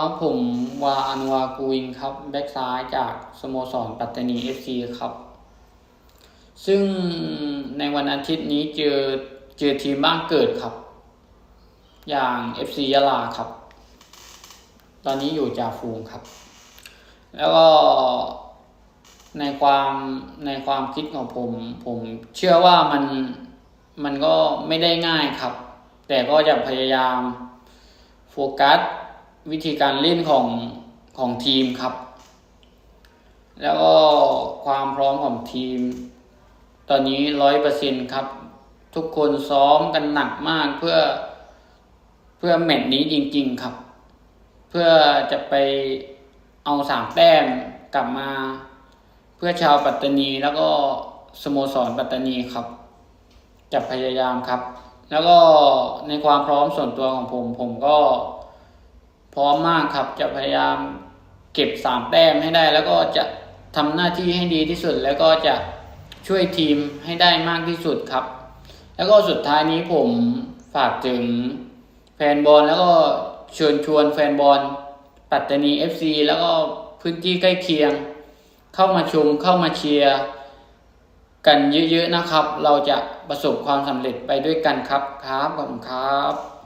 ครับผมวาอันวากูวิงครับ แบ็กซ้ายจากสโมสรปัตตานี FC ครับ ซึ่งในวันอาทิตย์นี้เจอเจอทีมบ้านเกิดครับ อย่าง FC ยะลาครับ ตอนนี้อยู่จ่าฟูงครับ แล้วก็ในความในความคิดของผม ผมเชื่อว่ามันมันก็ไม่ได้ง่ายครับ แต่ก็จะพยายามโฟกัส วิธีการเล่นของของทีมครับ แล้วก็ความพร้อมของทีม ตอนนี้ร้อยเปอร์เซ็นครับ ทุกคนซ้อมกันหนักมากเพื่อเพื่อแมตช์นี้จริง ๆครับ เพื่อจะไปเอาสามแต้มกลับมา เพื่อชาวปัตตานีแล้วก็สโมสรปัตตานีครับจะพยายามครับ แล้วก็ในความพร้อมส่วนตัวของผม ผมก็ พร้อมมากครับจะพยายามเก็บสามแต้มให้ได้ แล้วก็จะทำหน้าที่ให้ดีที่สุด แล้วก็จะช่วยทีมให้ได้มากที่สุดครับ แล้วก็สุดท้ายนี้ผมฝากถึงแฟนบอลแล้วก็เชิญชวนแฟนบอลปัตตานี FC แล้วก็พื้นที่ใกล้เคียง เข้ามาชมเข้ามาเชียร์กันเยอะๆนะครับ เราจะประสบความสำเร็จไปด้วยกันครับครับขอบคุณครับ